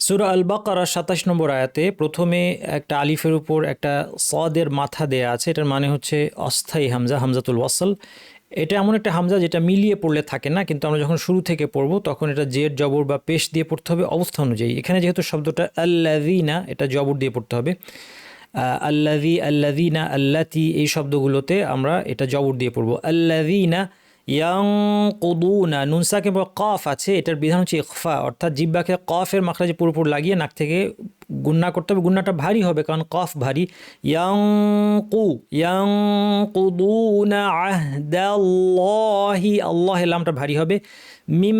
সুরা আল বাকারা সাতাশ নম্বর আয়াতে প্রথমে একটা আলিফের উপর একটা সদের মাথা দেয়া আছে, এটার মানে হচ্ছে অস্থায়ী হামজা, হামজাতুল ওয়াসল। এটা এমন একটা হামজা যেটা মিলিয়ে পড়লে থাকে না, কিন্তু আমরা যখন শুরু থেকে পড়ব তখন এটা জের, জবর বা পেশ দিয়ে পড়তে হবে অবস্থা অনুযায়ী। এখানে যেহেতু শব্দটা আল্লাদিনা এটা জবর দিয়ে পড়তে হবে। আল্লাদি আল্লাদিনা আল্লাতি এই শব্দগুলোতে আমরা এটা জবর দিয়ে পড়ব। আল্লাদিনা ইয়াং কুদুনা নুন কিংবা কফ আছে, এটার বিধান হচ্ছে ইকফা অর্থাৎ জিব্বাকে কফের মাখরাজে পুরোপুরি লাগিয়ে নাক থেকে গুন্না করতে হবে গুন্নাটা ভারী হবে, কারণ কফ ভারী। ইয়াং কু আহদাল্লাহি আল্লাহ এলামটা ভারী হবে। মিম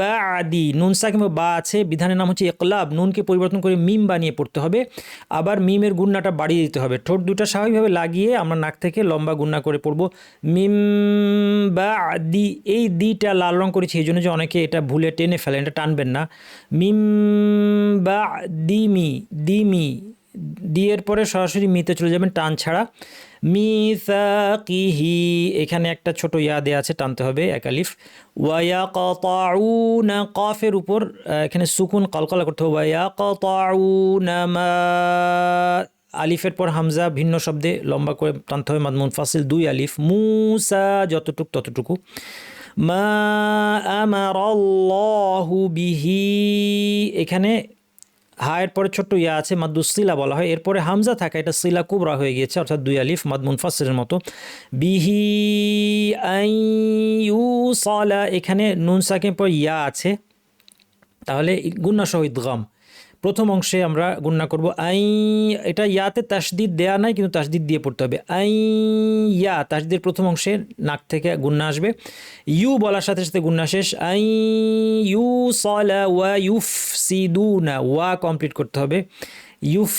বা আদি নুনসা কিংবা বা আছে, বিধানের নাম হচ্ছে একলাব নুনকে পরিবর্তন করে মিম বানিয়ে পড়তে হবে। আবার মিমের গুন্নাটা বাড়িয়ে দিতে হবে। ঠোঁট দুটা স্বাভাবিকভাবে লাগিয়ে আমরা নাক থেকে লম্বা গুন্না করে পড়ব। মিম বা দি এই দিটা লাল রং করেছি, এই জন্য যে অনেকে এটা ভুলে টেনে ফেলেন, এটা টানবেন না। মিম বা দিমি দিমি দি এর পরে সরাসরি মিতে চলে যাবেন টান ছাড়া। মিসাকিহি, এখানে একটা ছোট ইয়া দেয়া আছে, টানতে হবে একালিফ ওয়ায়া কতাউনা কফের উপর এখানে সুকুন কলকলা করতে হবে। ওয়ায়া কতাউনা মা, আলিফের পর হামজা, ভিন্ন শব্দে লম্বা করে টানতে হবে, মাদমুন ফাসিল, দুই আলিফ। মুসা, যতটুক ততটুকু। মা আমারাল্লাহু বিহি, এখানে হায়ের পরে ছোট্ট ইয়া আছে মাদ্দুসিলা বলা হয়। এরপরে হামজা থাকা, এটা সিলা কুবরা হয়ে গিয়েছে, অর্থাৎ দুই আলিফ মাদমুন মুনফাসের মতো। বিহি সালা সলা এখানে নুন সাকিম পর ইয়া আছে। তাহলে গুন্না শহীদ গম। প্রথম অংশে আমরা গণনা করব আই, এটা ইয়াতে তাসদিদ দেয়া নাই, কিন্তু তাসদিদ দিয়ে পড়তে হবে। আই, ইয়া, তাসদিদের প্রথম অংশে নাক থেকে গুন্না আসবে। ইউ বলার সাথে সাথে গুন্না শেষ। আই, ইউ সলা ওয়া ইউফ সিদুনা, ওয়া কমপ্লিট করতে হবে। ইউফ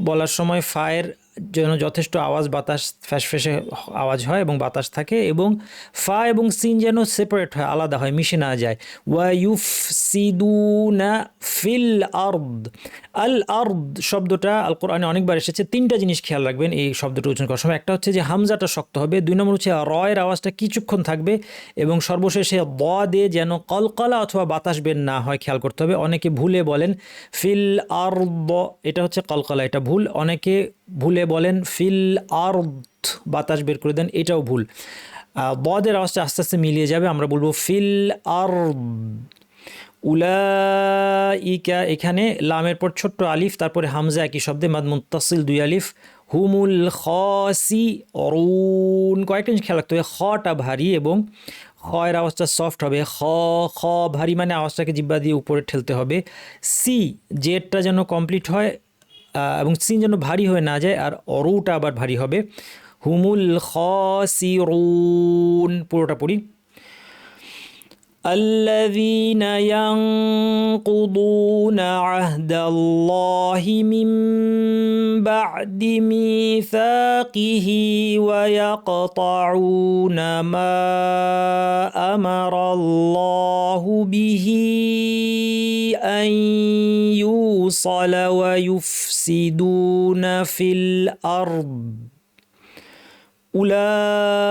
বলার সময় ফায়ের যেন যথেষ্ট আওয়াজ, বাতাস, ফ্যাসফ্যাসে আওয়াজ হয় এবং বাতাস থাকে এবং ফা এবং সিন যেন সেপারেট হয়, আলাদা হয়, মিশে না যায়। ওয়া ইউফ সিদুনা ফিল আর্দ। আল আর্দ শব্দটা আল কোরআনে অনেকবার এসেছে। তিনটা জিনিস খেয়াল রাখবেন এই শব্দটা উচ্চারণ করার সময়। একটা হচ্ছে যে হামজাটা শক্ত হবে। দুই নম্বর হচ্ছে রয়ের আওয়াজটা কিছুক্ষণ থাকবে এবং সর্বশেষে ব দে যেন কলকলা অথবা বাতাস বের না হয় খেয়াল করতে হবে। অনেকে ভুলে বলেন ফিল আর্দ, এটা হচ্ছে কলকলা, এটা ভুল। অনেকে ভুলে বলেন, ফিল আর্দ বাতাস বের করে দেন, এটাও ভুল। বদের আওয়াজটা আস্তে আস্তে মিলিয়ে যাবে, আমরা বলব ফিল আর্দ। উলাইকা, এখানে লামের পর ছোট্ট আলিফ, তারপরে হামজা একই শব্দে, মাদ মুত্তাসিল দুই আলিফ। হুমুল খসি অরুন, কয়েকটা জিনিস খেয়াল রাখতে হবে, খটা ভারী এবং খয়ের আওয়াজটা সফট হবে। খ খ ভারী মানে আওয়াজটাকে জিব্বা দিয়ে উপরে ঠেলতে হবে। সি জেটটা যেন কমপ্লিট হয় এবং সিন যেন ভারী হয়ে না যায় আর অরুটা আবার ভারী হবে হুমুল খসিরুন পুরোটা পড়ি الذين ينقضون عهد الله من بعد ميثاقه ويقطعون ما امر الله به ان يوصل ويفسدون في الارض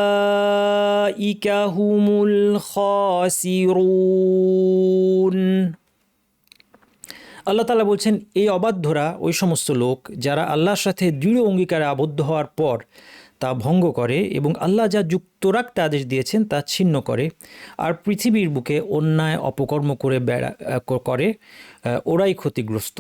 أولئك هم الخاسرون আল্লাহ তালা বলছেন এই অবাধ্যরা ওই সমস্ত লোক যারা আল্লাহর সাথে দৃঢ় অঙ্গীকারে আবদ্ধ হওয়ার পর তা ভঙ্গ করে এবং আল্লাহ যা যুক্ত রাখতে আদেশ দিয়েছেন তা ছিন্ন করে আর পৃথিবীর বুকে অন্যায় অপকর্ম করে বেড়া আহ, করে আহ, ওরাই ক্ষতিগ্রস্ত